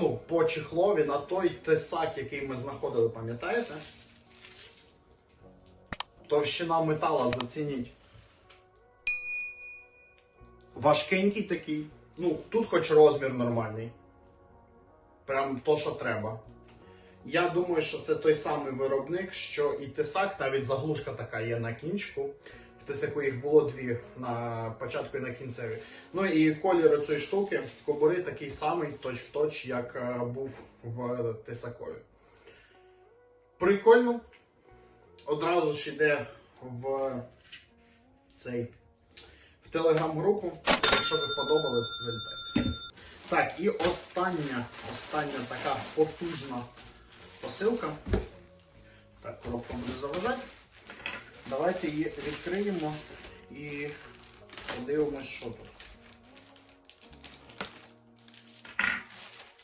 ну, по чехлові на той тесак, який ми знаходили, пам'ятаєте? Товщина метала зацініть. Важкенький такий. Ну, тут хоч розмір нормальний. Прям то, що треба. Я думаю, що це той самий виробник, що і тесак, навіть заглушка така є на кінчику. В тесаку їх було дві на початку і на кінцеві. Ну і колір цієї штуки кобури такий самий, точ в точ, як е, був в тесакові. Прикольно. Одразу ж йде в цей в телеграм-групу. Якщо ви подобали, залітайте. Так, і остання, остання така потужна посилка. Так, коробка буде заважати. Давайте її відкриємо і подивимось, що тут.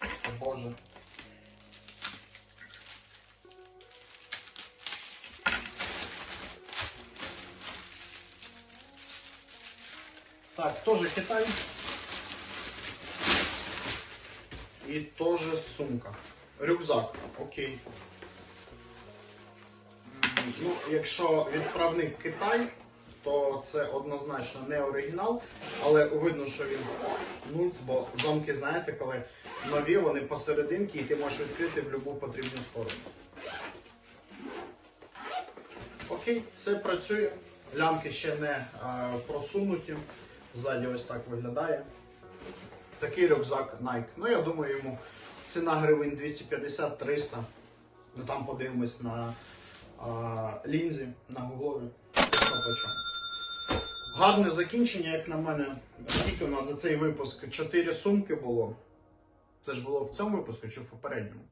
О Боже. Так, тоже Китай. І теж сумка. Рюкзак, окей. Ну, якщо відправник Китай, то це однозначно не оригінал, але видно, що він нульц, бо замки, знаєте, коли нові, вони посерединки, і ти можеш відкрити в будь-яку потрібну сторону. Окей, все працює. Лямки ще не е, просунуті. Ззаді ось так виглядає. Такий рюкзак Nike. Ну, я думаю, йому ціна гривень 250-300. Ну там подивимось на а, лінзі, на гуглові. Гарне закінчення, як на мене. Скільки у нас за цей випуск? 4 сумки було. Це ж було в цьому випуску чи в попередньому?